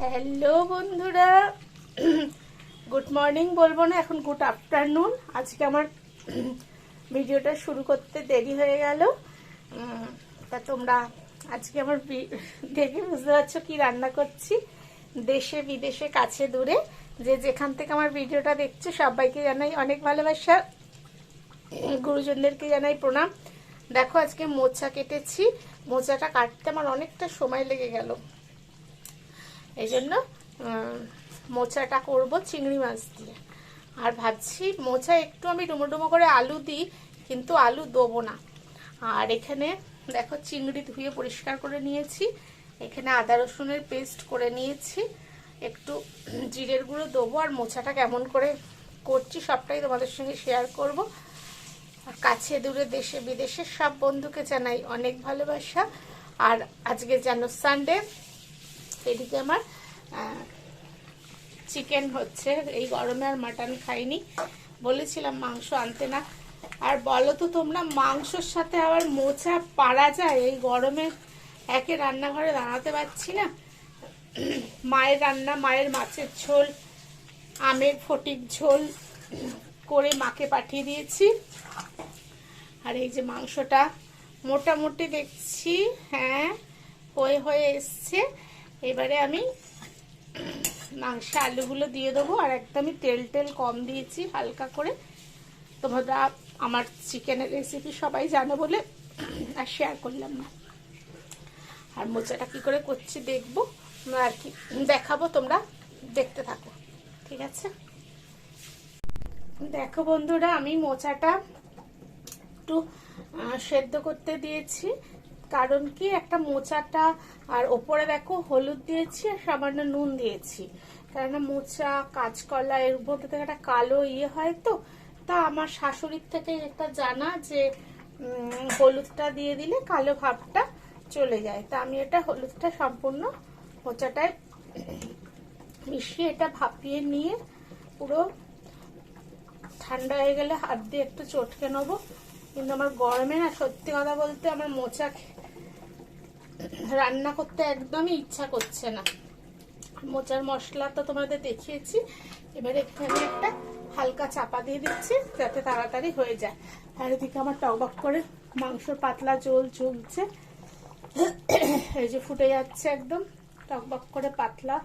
Hello বন্ধুরা। Good morning বলব না, এখন গুড আফটারনুন। আজকে আমার ভিডিওটা শুরু করতে দেরি হয়ে গেল। তা তোমরা আজকে আমার দেখে বুঝতে পারছ কি রান্না করছি। দেশে, বিদেশে, কাছে, দূরে। যে যেখান থেকে আমার ভিডিওটা দেখছ, সবাইকে জানাই অনেক ভালোবাসা। গুরুজনদেরকে জানাই প্রণাম। দেখো, আজকে মোচা কেটেছি। মোচাটা কাটতে আমার অনেকটা সময় লেগে গেল। এই জন্য মোচাটা করব চিংড়ি মাছ দিয়ে। আর ভাবছি মোচা একটু আমি ডুমো ডুমো করে আলু দিই, কিন্তু আলু দেবো না। আর এখানে দেখো চিংড়ি ধুয়ে পরিষ্কার করে নিয়েছি। এখানে আদা রসুনের পেস্ট করে নিয়েছি। একটু জিরের গুঁড়ো দেবো আর মোচাটা কেমন করে করছি সবটাই তোমাদের সঙ্গে শেয়ার করব। আর কাছে, দূরে, দেশে, বিদেশে সব বন্ধুকে জানাই অনেক ভালোবাসা। আর আজকে যেন সানডে এদিকে আমার চিকেন হচ্ছে, এই গরমে আর মাটন খাইনি। বলেছিলাম মাংস আনতে না। আর বলো তো তোমরা, মাংসর সাথে আবার মোচা পারা যায়? এই গরমে একে রান্নাঘরে দাঁড়াতে পারছি না। মায়ের রান্না, মায়ের মাছের ঝোল, আমের ফটিক ঝোল করে মাকে পাঠিয়ে দিয়েছি। আর এই যে মাংসটা মোটামুটি দেখছি হ্যাঁ হয়ে হয়ে এসছে। এবারে আমি মাংস আলুগুলো দিয়ে দেবো, আর একদমই তেল টেল কম দিয়েছি হালকা করে। তোমরা আমার চিকেনের রেসিপি সবাই জানো বলে আর শেয়ার করলাম না। আর মোচাটা কি করে করছি দেখব আর কি দেখাবো, তোমরা দেখতে থাকো, ঠিক আছে? দেখো বন্ধুরা, আমি মোচাটা একটু সেদ্ধ করতে দিয়েছি। কারণ কি? একটা মোচাটা আর ওপরে দেখো হলুদ দিয়েছি আর সামান্য নুন দিয়েছি। কেননা মোচা, কাঁচকলা, এর উপর থেকে একটা কালো ইয়ে হয় তো। তা আমার শাশুড়ির থেকে একটা জানা যে হলুদটা দিয়ে দিলে কালো ভাবটা চলে যায়। তা আমি এটা হলুদটা সম্পূর্ণ মোচাটায় মিশিয়ে এটা ভাপিয়ে নিয়ে পুরো ঠান্ডা হয়ে গেলে হাত দিয়ে একটু চটকে নেব। কিন্তু আমার গরমে না, সত্যি কথা বলতে আমার মোচা রান্না করতে একদমই ইচ্ছা করছে না। মোচার মশলা তো তোমাদের দেখিয়েছি। এবারে এখানে একটা হালকা চাপা দিয়ে দিচ্ছি, যাতে তাড়াতাড়ি হয়ে যায়। আর এদিকে আমার টকবক করে মাংসর পাতলা জল ঝুলছে। এই যে ফুটে যাচ্ছে একদম টকবক করে পাতলা।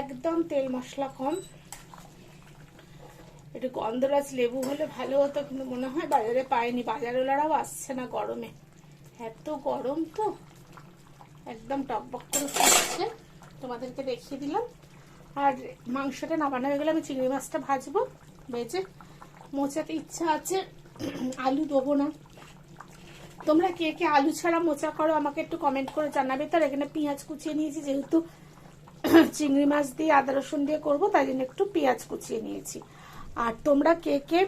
একদম তেল মশলা কম। একটু গন্ধরাজ লেবু হলে ভালো হতো কিন্তু মনে হয় বাজারে পাইনি বাজারওয়ালারাও আসছে না গরমে। এত গরম তো। একদম টকবক করে ফুটছে তোমাদেরকে দেখিয়ে দিলাম। আর মাংসটা নামানো হয়ে গেলে আমি চিংড়ি মাছটা ভাজবো। ভেজে মোচাতে ইচ্ছা আছে। আলু দেবো না। তোমরা কে কে আলু ছাড়া মোচা করো আমাকে একটু কমেন্ট করে জানাবে। তার এখানে পেঁয়াজ কুচিয়ে নিয়েছি, যেহেতু চিংড়ি মাছ দিয়ে আদা রসুন দিয়ে করব, তাই জন্য একটু পেঁয়াজ কুচিয়ে নিয়েছি। আর তোমরা কে কে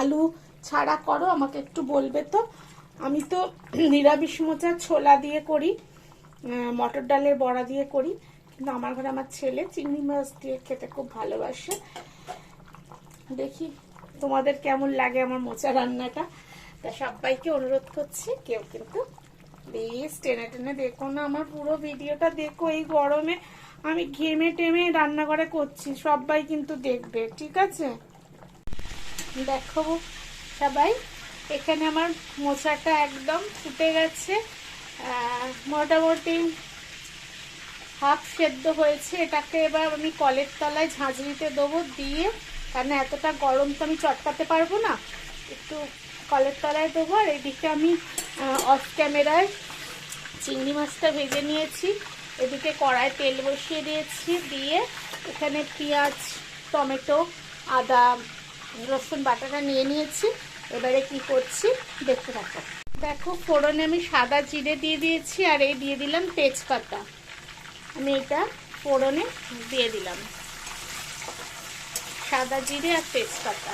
আলু ছাড়া করো, আমাকে একটু বলবে তো? আমি তো নিরামিষ মোচা, ছোলা দিয়ে করি মটর ডালের বড়া দিয়ে করি, কিন্তু আমার ঘরে আমার ছেলে চিংড়ি মাছ দিয়ে খেতে খুব ভালোবাসে। দেখি তোমাদের কেমন লাগে আমার মোচা রান্নাটা। তা সবাইকে অনুরোধ করছি, কেউ কিন্তু প্লিজ টেনে টেনে দেখো না, আমার পুরো ভিডিওটা দেখো এই গরমে। আমি ঘেমে টেমে রান্নাঘরে করছি, সবাই কিন্তু দেখবে, ঠিক আছে? দেখো সবাই। এখানে আমার মোচাটা একদম ফুটে গেছে। মোটামুটি হাফ সেদ্ধ হয়েছে। এটাকে এবার আমি কলের তলায় ঝাঁঝরিতে দেবো দিয়ে, কারণ এতটা গরম তো আমি চটকাতে পারব না। একটু কলের তলায় দেবো আর এদিকে আমি অফ ক্যামেরায় চিংড়ি মাছটা ভেজে নিয়েছি। এদিকে কড়ায় তেল বসিয়ে দিয়েছি দিয়ে এখানে পেঁয়াজ, টমেটো, আদা রসুন বাটাটা নিয়ে নিয়েছি। এবারে কি করছি? দেখতে থাকো। দেখো, ফোড়নে আমি সাদা জিরে দিয়ে দিয়েছি আর এই দিয়ে দিলাম তেজপাতা। আমি এটা ফোড়নে দিয়ে দিলাম। সাদা জিরে আর তেজপাতা।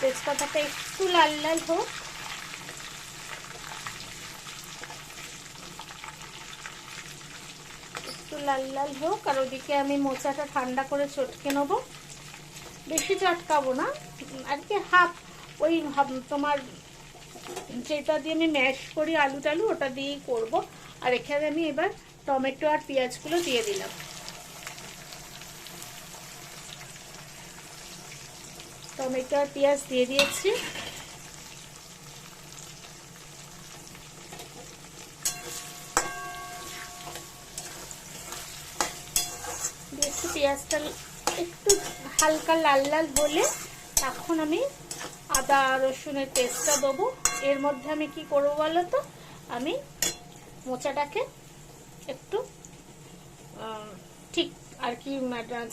তেজপাতাটা একটু লাল লাল হোক। একটু লাল লাল হোক আর ওদিকে আমি মোচাটা ঠান্ডা করে চটকে নেব। বেশি চটকাবো না। আর কি হাফ ওই তোমার যেটা দিয়ে আমি ম্যাশ করি আলু টালু, ওটা দিয়েই করব। আর এখানে আমি এবার টমেটো আর পেঁয়াজগুলো দিয়ে দিলাম। টমেটো আর পেঁয়াজ দিয়ে দিয়েছি। পেঁয়াজটা একটু হালকা লাল লাল হলে তখন আমি আদা রসুনের পেস্টটা দেবো। এর মধ্যে আমি কি করব বলো তো? আমি মোচাটাকে একটু ঠিক আর কি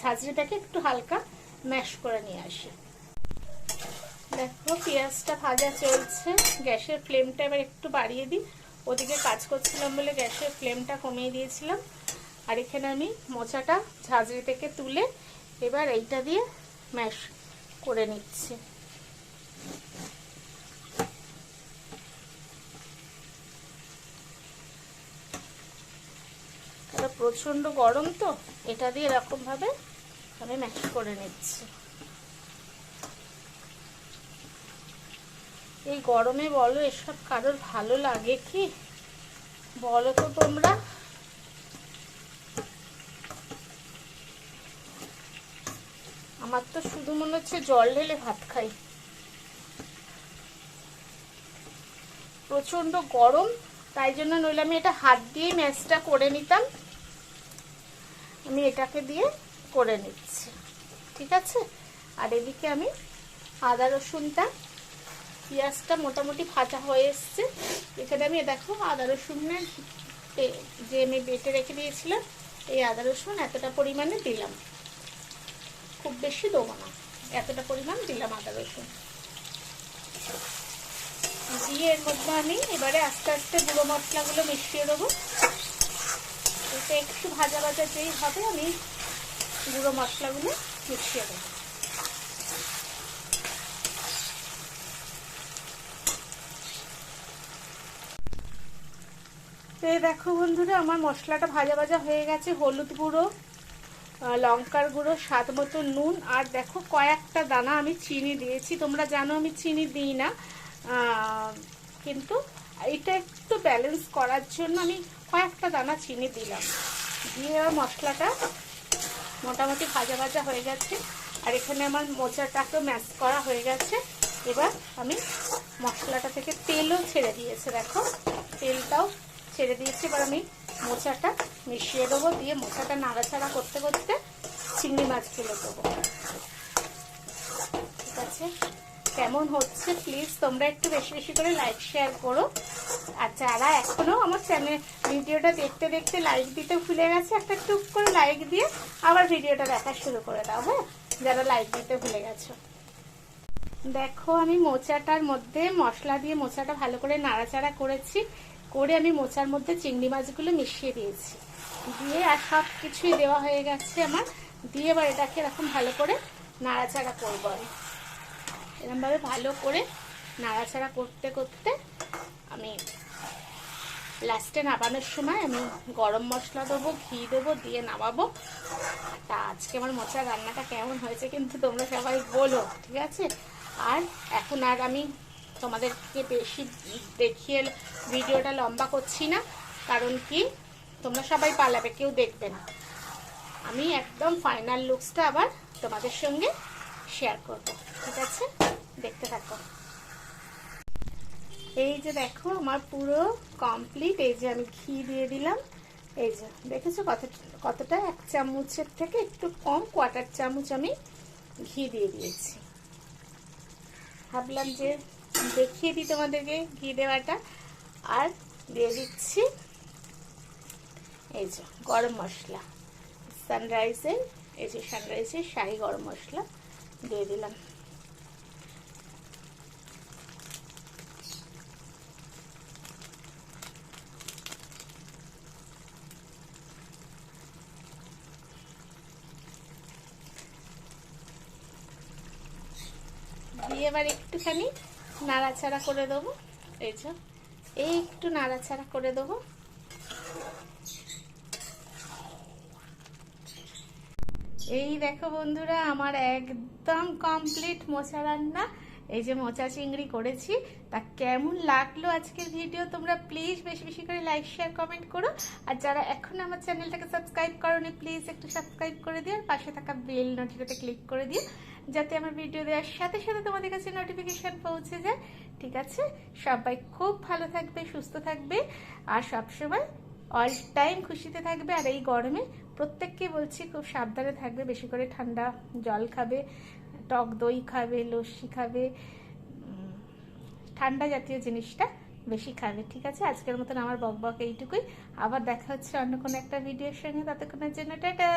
ঝাঁঝরিটাকে একটু হালকা ম্যাশ করে নিয়ে আসি। দেখো পেঁয়াজটা ভাজা চলছে। গ্যাসের ফ্লেমটা এবার একটু বাড়িয়ে দিই। ওদিকে কাজ করছিলাম বলে গ্যাসের ফ্লেমটা কমিয়ে দিয়েছিলাম। আর এখানে আমি মোচাটা ঝাঁঝরি থেকে তুলে এবার এইটা দিয়ে ম্যাশ করে নিচ্ছি। প্রচণ্ড গরম তো, এটা দিয়ে এরকম ভাবে আমি ম্যাশ করে নিচ্ছি। এই গরমে বলো, এসব কারোর ভালো লাগে কি? বলো তো তোমরা। আমার তো শুধু মনে হচ্ছে জল ঢেলে ভাত খাই। প্রচণ্ড গরম, তাই জন্য নইলে আমি এটা হাত দিয়ে ম্যাচটা করে নিতাম। আমি এটাকে দিয়ে করে নিচ্ছি, ঠিক আছে? আর এদিকে আমি আদা রসুনটা, পেঁয়াজটা মোটামুটি ভাজা হয়ে এসছে। এখানে আমি দেখো আদা রসুনের যে আমি বেটে রেখে দিয়েছিলাম, এই আদা রসুন এতটা পরিমাণে দিলাম। খুব বেশি দেবো না। এতটা পরিমাণ দিলাম আদা রসুন। দিয়ে এর মধ্যে আমি এবারে আস্তে আস্তে গুঁড়ো মশলাগুলো মিশিয়ে দেবো। এটা একটু ভাজা ভাজা যেই হবে, আমি গুঁড়ো মশলাগুলো মিশিয়ে দেবো। তো দেখো বন্ধুরা, আমার মশলাটা ভাজা ভাজা হয়ে গেছে, হলুদ গুঁড়ো। লঙ্কার গুঁড়ো, স্বাদ মতো নুন, আর দেখো কয়েকটা দানা আমি চিনি দিয়েছি। তোমরা জানো আমি চিনি দিই না। কিন্তু এটা একটু ব্যালেন্স করার জন্য আমি কয়েকটা দানা চিনি দিলাম। দিয়ে মশলাটা মোটামুটি ভাজা ভাজা হয়ে গেছে। আর এখানে আমার মোচাটাকে ম্যাশ করা হয়ে গেছে। এবার আমি মশলাটা থেকে তেলও ছেড়ে দিয়েছে, দেখো। তেলটাও ছেড়ে দিয়েছি। এবার আমি মোচাটা মিশিয়ে দেবো, দিয়ে মোচাটা নাড়াচাড়া করতে করতে চিংড়ি মাছগুলো দেবো। ঠিক আছে? কেমন হচ্ছে? প্লিজ তোমরা একটু বেশি বেশি করে লাইক শেয়ার করো। আর যারা এখনও আমার চ্যানেল ভিডিওটা দেখতে দেখতে লাইক দিতে ভুলে গেছে, একটা টুক করে লাইক দিয়ে আবার ভিডিওটা দেখা শুরু করে দাও হ্যাঁ? যারা লাইক দিতে ভুলে গেছো। দেখো, আমি মোচাটার মধ্যে মশলা দিয়ে মোচাটা ভালো করে নাড়াচাড়া করেছি। করে আমি মোচার মধ্যে চিংড়ি মাছগুলো মিশিয়ে দিয়েছি। দিয়ে আর সব কিছুই দেওয়া হয়ে গেছে আমার। দিয়ে এবার এটাকে এরকম ভালো করে নাড়াচাড়া করব আমি। এরকমভাবে ভালো করে নাড়াচাড়া করতে করতে আমি লাস্টে নামানোর সময় আমি গরম মশলা দেবো, ঘি দেবো, দিয়ে নামাবো। তা আজকে আমার মোচার রান্নাটা কেমন হয়েছে কিন্তু তোমরা সবাই বলো, ঠিক আছে? আর এখন আর আমি তোমাদেরকে বেশি দেখিয়ে ভিডিওটা লম্বা করছি না, কারণ কি? তোমরা সবাই পালাবে, কেউ দেখবে না। আমি একদম ফাইনাল লুকসটা আবার তোমাদের সঙ্গে শেয়ার করব, ঠিক আছে? দেখতে থাকো। এই যে দেখো, আমার পুরো কমপ্লিট এই যে আমি ঘি দিয়ে দিলাম। এই যে, দেখেছ কত কতটা এক চামচের থেকে একটু কম কোয়াটার চামচ আমি ঘি দিয়ে দিয়েছি। ভাবলাম যে দেখিয়ে দিই তোমাদেরকে ঘি দেওয়াটা। আর দিয়ে দিচ্ছি এই যে গরম মশলা। সানরাইজের এই যে সানরাইজের শাহি গরম মশলা দিয়ে দিলাম। দিয়ে এবার একটুখানি নাড়াচাড়া করে দেবো। এই যে এই একটু নাড়াচাড়া করে দেবো। এই দেখো বন্ধুরা, আমার একদম কমপ্লিট মোচা রান্না। এই যে মোচা চিংড়ি করেছি, তা কেমন লাগল আজকের ভিডিও তোমরা প্লিজ বেশি বেশি করে লাইক শেয়ার কমেন্ট করো। আর যারা এখন আমার চ্যানেলটাকে সাবস্ক্রাইব করোনি প্লিজ একটু সাবস্ক্রাইব করে দিও। আর পাশে থাকা বেল নোটিফিকেশনটা ক্লিক করে দিও। যাতে আমার ভিডিও দেওয়ার সাথে সাথে তোমাদের কাছে নোটিফিকেশন পৌঁছে যায়। ঠিক আছে? সবাই খুব ভালো থাকবে, সুস্থ থাকবে, আর সবসময় অল টাইম খুশিতে থাকবে। আর এই গরমে প্রত্যেককে বলছি, খুব সাবধানে থাকবে, বেশি করে ঠান্ডা জল খাবে, টক দই খাবে, লস্যি খাবে ঠান্ডা জাতীয় জিনিসটা বেশি খাবে। ঠিক আছে? আজকের মতন আমার বক বক এইটুকুই। আবার দেখা হচ্ছে অন্য কোনো একটা ভিডিওর সঙ্গে। ততক্ষণের জন্য টাটা!